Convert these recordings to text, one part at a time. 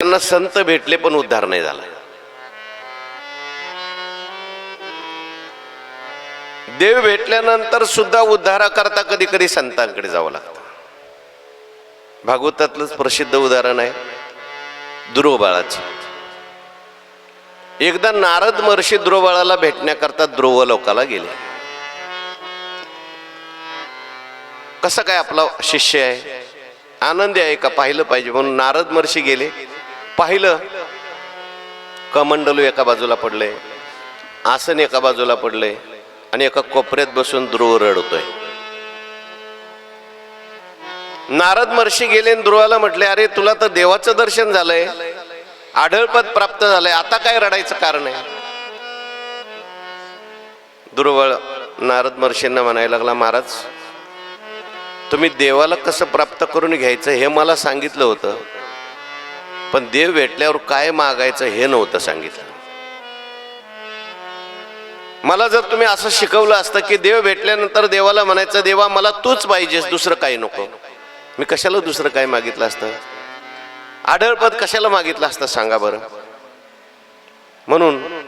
त्यांना संत भेटले पण उद्धार नाही झाला. देव भेटल्यानंतर सुद्धा उद्धाराकरता कधी कधी संतांकडे जावं लागतं. भागवतातलंच प्रसिद्ध उदाहरण आहे ध्रुवबाळाचं एकदा नारद महर्षी ध्रुवबाळाला भेटण्याकरता द्रोव लोकाला गेले. कसं काय आपला शिष्य आहे? आनंदी आहे का? पाहिलं पाहिजे. म्हणून नारद महर्षी गेले. पाहिलं कमंडलू एका बाजूला पडले? आसन एका बाजूला पडले आणि एका कोपऱ्यात बसून ध्रुव रडतोय. नारद महर्षी गेले आणि ध्रुवाला म्हटले अरे तुला तर देवाचं दर्शन झालंय. आढळपद प्राप्त झालंय. आता काय रडायचं कारण आहे? ध्रुव नारद महर्षींना म्हणायला लागला महाराज तुम्ही देवाला कसं प्राप्त करून घ्यायचं हे मला सांगितलं होतं. पण देव भेटल्यावर काय मागायचं हे नव्हतं सांगितलं. मला जर तुम्ही असं शिकवलं असतं की देव भेटल्यानंतर देवाला म्हणायचं देवा मला तूच पाहिजेस दुसरं काही नको. मी कशाला दुसरं काय मागितलं असतं? आढळपद कशाला मागितलं असतं सांगा बरं. म्हणून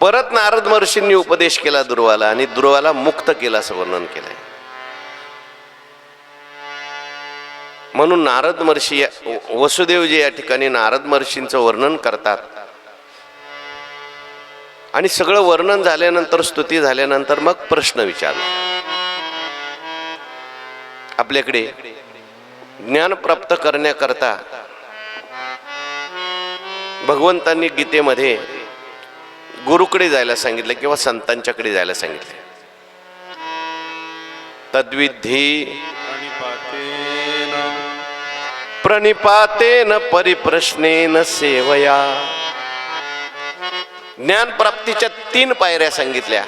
परत नारद महर्षींनी उपदेश केला ध्रुवाला आणि ध्रुवाला मुक्त केला असं वर्णन केलंय. म्हणून नारद महर्षी या- वसुदेवजी या ठिकाणी नारद महर्षींचं वर्णन करतात. आणि सगळं वर्णन झाल्यानंतर स्तुती झाल्यानंतर मग प्रश्न विचारला. आपल्याकडे ज्ञान प्राप्त करण्याकरता भगवंतांनी गीतेमध्ये गुरुकडे जायला सांगितलं किंवा संतांच्याकडे जायला सांगितले. तद्विधी प्रणिपातेन परिप्रश्नेन सेवया. ज्ञान प्राप्तीच्या तीन पायऱ्या सांगितल्या.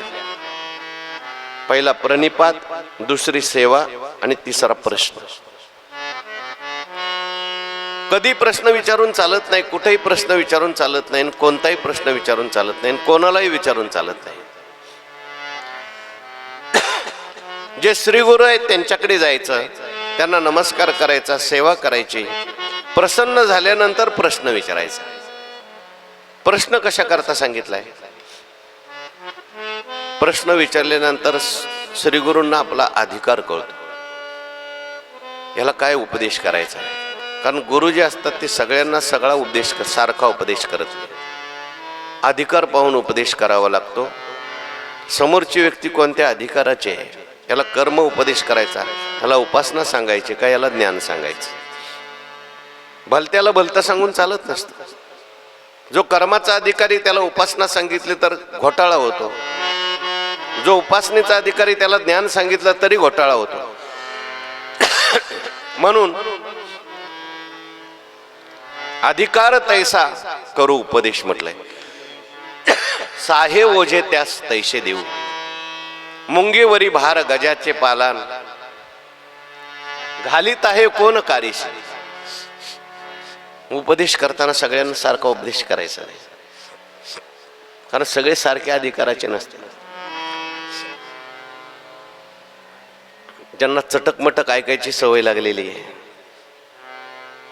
पहिला प्रणिपात दुसरी सेवा आणि तिसरा प्रश्न. कधी प्रश्न विचारून चालत नाही कुठेही प्रश्न विचारून चालत नाही कोणताही प्रश्न विचारून चालत नाही कोणालाही विचारून चालत नाही. जे श्रीगुरु आहेत त्यांच्याकडे जायचं. त्यांना नमस्कार करायचा सेवा करायची. प्रसन्न झाल्यानंतर प्रश्न विचारायचा. प्रश्न कशा करता सांगितलाय? प्रश्न विचारल्यानंतर श्रीगुरूंना आपला अधिकार कळतो. याला काय उपदेश करायचा? कारण गुरु जे असतात ते सगळ्यांना सगळा उपदेश सारखा उपदेश करत अधिकार पाहून उपदेश करावा लागतो. समोरची व्यक्ती कोणत्या अधिकाराची आहे? याला कर्म उपदेश करायचा याला उपासना सांगायची का याला ज्ञान सांगायचं? भलत्याला भलतं सांगून चालत नसतं. जो कर्माचा अधिकारी त्याला उपासना सांगितली तर घोटाळा होतो. जो उपासनेचा अधिकारी त्याला ज्ञान सांगितलं तरी घोटाळा होतो. म्हणून अधिकार तैसा करू उपदेश म्हटलंय. साहे ओझे त्यास तैसे देऊ. मुंगीवरी भार गजाचे पालन. घालीत आहे कोण कारीशी? उपदेश करताना सगळ्यांना सारखा उपदेश करायचा नाही. कारण सगळे सारखे अधिकाराचे नसते. ज्यांना चटकमटक ऐकायची सवय लागलेली आहे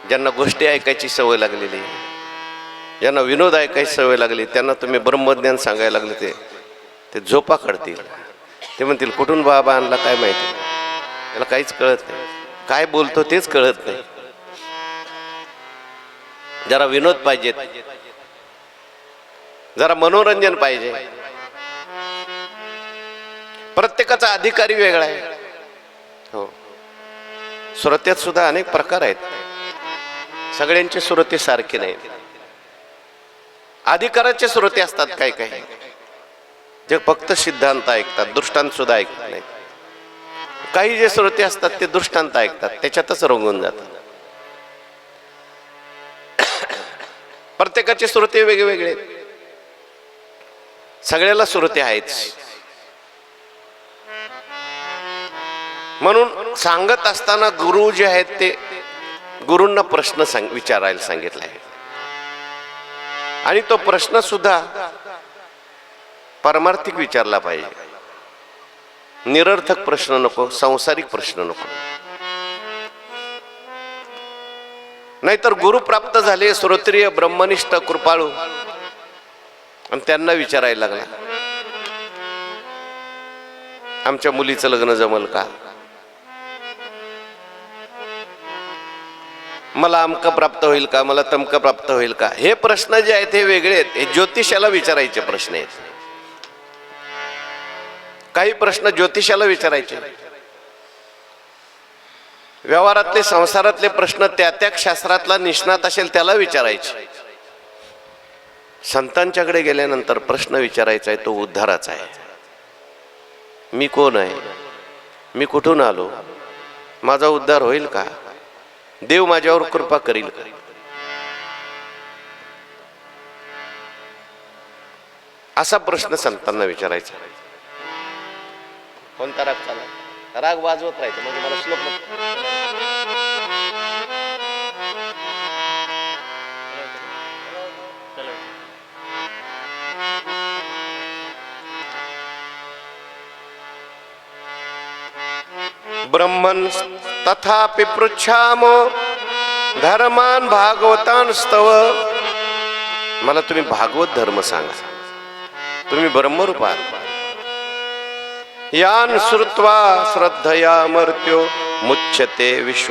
ज्यांना गोष्टी ऐकायची सवय लागलेली आहे ज्यांना विनोद ऐकायची सवय लागली त्यांना तुम्ही ब्रह्मज्ञान सांगायला लागले ते ते झोपा काढतील ते म्हणतील कुठून बाबा आणला काय माहिती त्याला काहीच कळत नाही. काय बोलतो तेच कळत नाही. जरा विनोद पाहिजेत जरा मनोरंजन पाहिजे. प्रत्येकाचा अधिकारी वेगळा आहे. हो. श्रोत्यात सुद्धा अनेक प्रकार आहेत. सगळ्यांचे श्रोते सारखे नाहीत. अधिकाराचे श्रोते असतात काही काही. जे फक्त सिद्धांत ऐकतात दृष्टांत सुद्धा ऐकत नाहीत. काही जे श्रोते असतात ते दृष्टांत ऐकतात त्याच्यातच रंगून जातात. प्रत्येकाचे श्रोते वेगवेगळे सगळ्याला श्रोते आहेत. म्हणून सांगत असताना गुरु जे आहेत ते गुरूंना प्रश्न सांग विचारायला सांगितला आहे आणि तो प्रश्न सुद्धा पारमार्थिक विचारला पाहिजे. निरर्थक प्रश्न नको सांसारिक प्रश्न नको. नाहीतर गुरु प्राप्त झाले श्रोत्रिय ब्रह्मनिष्ठ कृपाळू. आणि त्यांना विचारायला लागला. आमच्या मुलीचं लग्न जमल का? मला अमक प्राप्त होईल का? मला तमक प्राप्त होईल का? हे प्रश्न जे आहेत हे वेगळे आहेत. हे ज्योतिषाला विचारायचे प्रश्न आहेत. काही प्रश्न ज्योतिषाला विचारायचे. व्यवहारातले संसारातले प्रश्न त्या त्या शास्त्रातला निष्णात असेल त्याला विचारायचे. संतांच्याकडे गेल्यानंतर प्रश्न विचारायचा आहे तो उद्धाराचा आहे. मी कोण आहे? मी कुठून आलो? माझा उद्धार होईल का? देव माझ्यावर कृपा करील असा प्रश्न संतांना विचारायचा कोणता राग चालला राग वाजवत राहायचं म्हणजे मला श्लोक ब्रह्मन तथापि पृच्छामो धर्मान भागवतान स्तव। मला तुम्ही भागवत धर्म सांगा. तुम्ही ब्रह्मरूपात यान श्रुत्वा श्रद्धया मर्त्यो मुच्यते विश्व